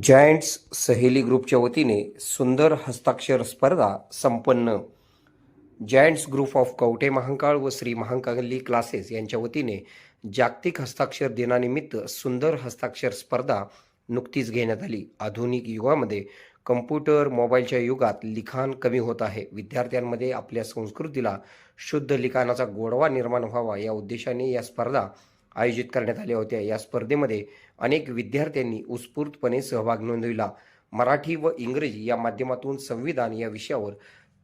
Giants Saheli ग्रुपच्या वतीने सुंदर हस्ताक्षर स्पर्धा संपन्न. Giants group of Kavathe Mahankal व श्री महांकाली क्लासेस यांच्या वतीने जागतिक हस्ताक्षर दिनानिमित्त सुंदर हस्ताक्षर स्पर्धा नुकतीच घेण्यात आली. आधुनिक युगामध्ये कम्प्युटर मोबाईलच्या युगात लिखाण कमी होत आहे. विद्यार्थ्यांमध्ये आपल्या संस्कृतीला शुद्ध लिखाणाचा गोडवा निर्माण व्हावा या उद्देशाने या स्पर्धा आयोजित करण्यात आल्या होत्या. या स्पर्धेमध्ये अनेक विद्यार्थ्यांनी उत्स्फूर्तपणे सहभाग नोंदविला. मराठी व इंग्रजी या माध्यमातून संविधान या विषयावर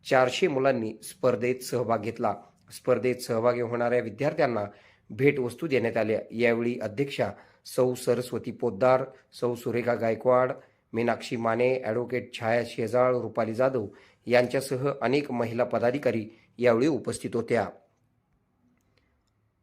चारशे मुलांनी स्पर्धेत सहभाग घेतला. स्पर्धेत सहभागी होणाऱ्या विद्यार्थ्यांना भेटवस्तू देण्यात आल्या. यावेळी अध्यक्षा सौ सरस्वती पोद्दार सौ सुरेखा गायकवाड मीनाक्षी माने ॲडव्होकेट छाया शेजाळ रुपाली जाधव यांच्यासह अनेक महिला पदाधिकारी यावेळी उपस्थित होत्या.